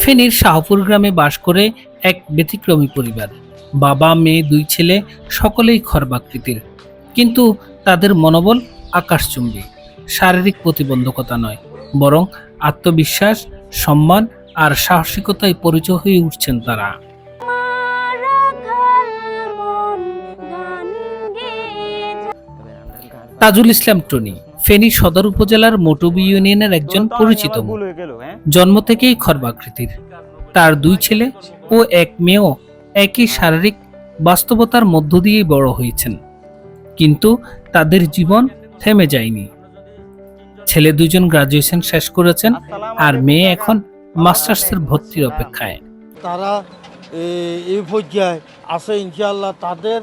ফেনীর শাহপুর গ্রামে বাস করে এক ব্যতিক্রমী পরিবার। বাবা, মেয়ে, দুই ছেলে সকলেই খরবাকৃতির কিন্তু তাদের মনোবল আকাশচুম্বী, শারীরিক প্রতিবন্ধকতা নয়, বরং আত্মবিশ্বাস, সম্মান আর সাহসিকতায় পরিচয় হয়ে উঠছেন তারা। তাজুল ইসলাম, টনি। ফেনী সদর উপজেলার মটুবি ইউনিয়নের একজন পরিচিত জন্ম থেকেই খর্বাকৃতির তার দুই ছেলে ও এক মেয়েও একই শারীরিক বাস্তবতার মধ্য দিয়েই বড় হয়েছেন। কিন্তু তাদের জীবন থেমে যায়নি। ছেলে দুজন গ্রাজুয়েশন শেষ করেছেন আর মেয়ে এখন মাস্টার্সের ভর্তির অপেক্ষায়। তারা এই পর্যায়ে আছে ইনশাল্লাহ তাদের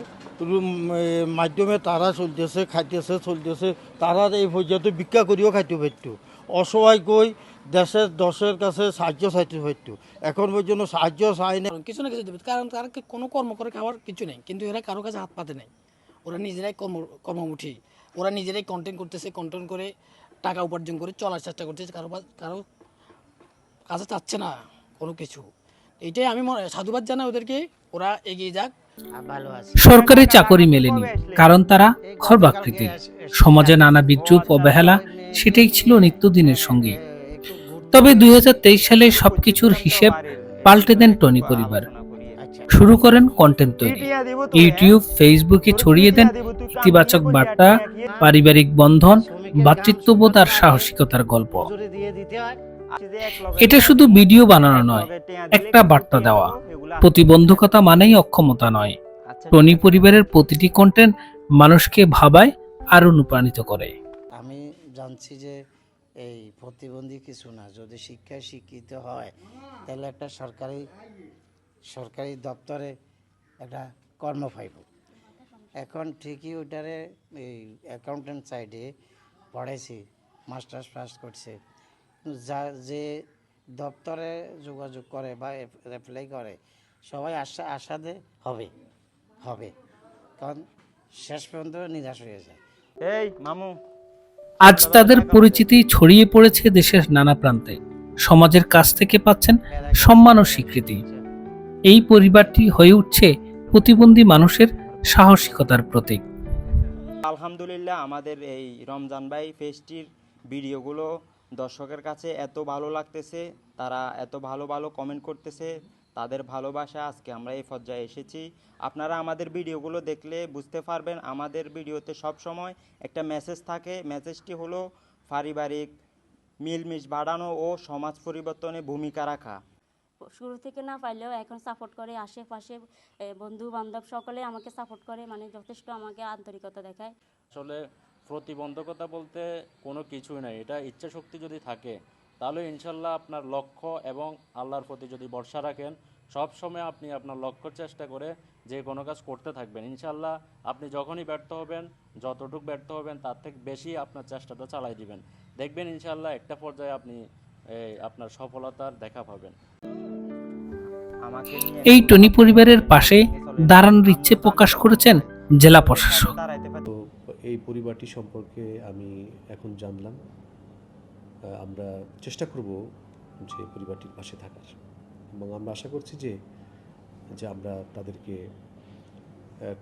মাধ্যমে তারা চলতেছে, খাইতেছে, চলতেছে, তারা এই পর্যায়ে ভিক্ষা করিও খাইতে পারত অসহায় কই দেশের দশের কাছে সাহায্য চাইতে পারত এখন পর্যন্ত সাহায্য চাই না কিছু না কিছু দেবে। কারণ তারা কোনো কর্ম করে খাওয়ার কিছু নেই। কিন্তু এরা কারও কাছে হাত পাতে নেই। ওরা নিজেরাই কর্ম, কর্মমুখী। ওরা নিজেরাই কন্টেন্ট করতেছে কন্টেন্ট করে টাকা উপার্জন করে চলার চেষ্টা করতেছে। কারও কারও কাছে চাচ্ছে না কোনো কিছু। এইটাই আমি সাধুবাদ জানাই ওদেরকে। ওরা এগিয়ে যাক। সরকারি চাকরি মেলেনি কারণ তারা খর্বাকৃতির সমাজে নানা বিদ্রুপ অবহেলা সেটাই ছিল নিত্যদিনের সঙ্গী। তবে দুই সালে সবকিছুর হিসেব পাল্টে দেন টনি পরিবার। শুরু করেন কন্টেন্ট তৈরি। ইউটিউব ফেসবুকে ছড়িয়ে দেন ইতিবাচক বার্তা পারিবারিক বন্ধন ভ্রাতৃত্ববোধ আর সাহসিকতার গল্প। এটা শুধু ভিডিও বানানো নয়, একটা বার্তা দেওয়া। প্রতিবন্ধকতা মানেই অক্ষমতা নয়। টনি পরিবারের প্রতিটি কন্টেন্ট মানুষকে ভাবায় আর অনুপ্রাণিত করে। আমি জানছি যে এই প্রতিবন্ধী কিছু না, যদি শিক্ষায় শিক্ষিত হয়, তাহলে একটা সরকারি সরকারি দপ্তরে একটা কর্ম পাইব। এখন ঠিকই ওটারে এই অ্যাকাউন্টেন্ট সাইডে পড়াইছি মাস্টার্স পাস করছে। যা যে দপ্তরে যোগাযোগ করে বা অ্যাপ্লাই করে সবাই আশা আশাদে হবে হবে। কারণ শেষ পর্যন্ত নিরাশ হয়ে যায়। এই মামু। আজ তাদের পরিচিতি ছড়িয়ে পড়েছে দেশের নানা প্রান্তে। সমাজের কাছ থেকে পাচ্ছেন সম্মান ও স্বীকৃতি। এই পরিবারটি হয়ে উঠছে প্রতিবন্ধী মানুষের সাহসিকতার প্রতীক। আলহামদুলিল্লাহ আমাদের এই রমজান ভাই ফেস্টির ভিডিওগুলো দর্শকের কাছে এত ভালো লাগতেছে তারা এত ভালো ভালো কমেন্ট করতেছে তাদের ভালোবাসা আজকে আমরা এই পর্যায়ে এসেছি। আপনারা আমাদের ভিডিওগুলো দেখলে বুঝতে পারবেন আমাদের ভিডিওতে সব সময় একটা মেসেজ থাকে। মেসেজটি হলো পারিবারিক মিলমিশ বাড়ানো ও সমাজ পরিবর্তনে ভূমিকা রাখা। শুরু থেকে না পাইলেও এখন সাপোর্ট করে আশেপাশে বন্ধু বান্ধব সকলে আমাকে সাপোর্ট করে মানে যথেষ্ট আমাকে আন্তরিকতা দেখায়। আসলে প্রতিবন্ধকতা বলতে কোনো কিছুই নাই। এটা ইচ্ছা শক্তি যদি থাকে, তাহলে ইনশাল্লাহ আপনার লক্ষ্য এবং আল্লাহর প্রতি যদি ভরসা রাখেন, সব সময় আপনি আপনার লক্ষ্য চেষ্টা করে যে কোনো কাজ করতে থাকবেন। ইনশাল্লাহ আপনি যখনই ব্যর্থ হবেন, যতটুকু ব্যর্থ হবেন, তার থেকে বেশি আপনার চেষ্টাটা চালাই দিবেন। দেখবেন ইনশাল্লাহ একটা পর্যায়ে আপনি আপনার সফলতার দেখা পাবেন। এই টনি পরিবারের পাশে দাঁড়ানোর ইচ্ছে প্রকাশ করেছেন জেলা প্রশাসক। পরিবারটি সম্পর্কে আমি এখন জানলাম। আমরা চেষ্টা করব যে পরিবারটির পাশে থাকার। এবং আমরা আশা করছি যে যে আমরা তাদেরকে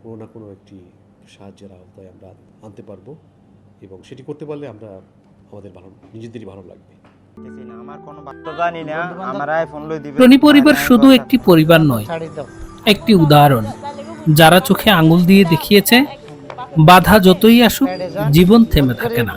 কোনো না কোনো একটি সাহায্যের আওতায় আমরা আনতে পারব এবং সেটি করতে পারলে আমরা আমাদের ভালো নিজেদেরই ভালো লাগবে। পারতেছি আমার কোনো বার্তা জানি না আমার আইফোন লই দিবে। টনি পরিবার শুধু একটি পরিবার নয় দাও। একটি উদাহরণ। যারা চোখে আঙুল দিয়ে দেখিয়েছে বাধা যতই আসুক জীবন থেমে থাকে না।